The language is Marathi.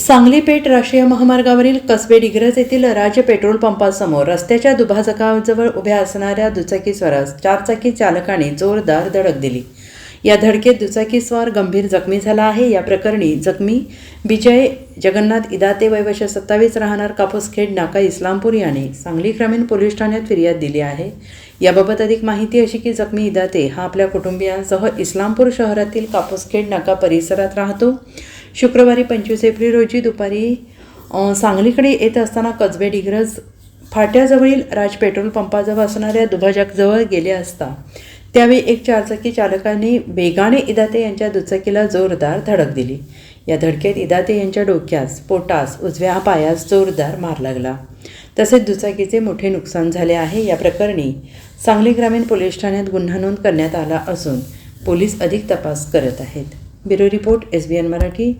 सांगली पेठ राष्ट्रीय महामार्गावरील कसबे डिग्रज येथील राज्य पेट्रोल पंपासमोर रस्त्याच्या दुभाजकाजवळ उभ्या असणाऱ्या दुचाकीस्वारास चारचाकी चालकाने जोरदार धडक दिली. या धडकेत दुचाकीस्वार गंभीर जखमी झाला आहे. या प्रकरणी जखमी विजय जगन्नाथ इदाते वयवर्ष सत्तावीस राहणार कापूसखेड नाका इस्लामपूर याने सांगली ग्रामीण पोलीस ठाण्यात फिर्याद दिली आहे. याबाबत अधिक माहिती अशी की जखमी इदाते हा आपल्या कुटुंबियांसह इस्लामपूर शहरातील कापूसखेड नाका परिसरात राहतो. शुक्रवारी पंचवीस एप्रिल रोजी दुपारी सांगलीकडे येत असताना कसबे डिग्रज फाट्याजवळील राज पेट्रोल पंपाजवळ असणाऱ्या दुभाजकजवळ गेले असता त्यावेळी एक चारचाकी चालकाने वेगाने इदाते यांच्या दुचाकीला जोरदार धडक दिली. या धडकेत इदाते यांच्या डोक्यास पोटास उजव्या पायास जोरदार मार लागला. तसेच दुचाकीचे मोठे नुकसान झाले आहे. या प्रकरणी सांगली ग्रामीण पोलीस ठाण्यात गुन्हा नोंद करण्यात आला असून पोलीस अधिक तपास करत आहेत. Bureau report S B N Marathi.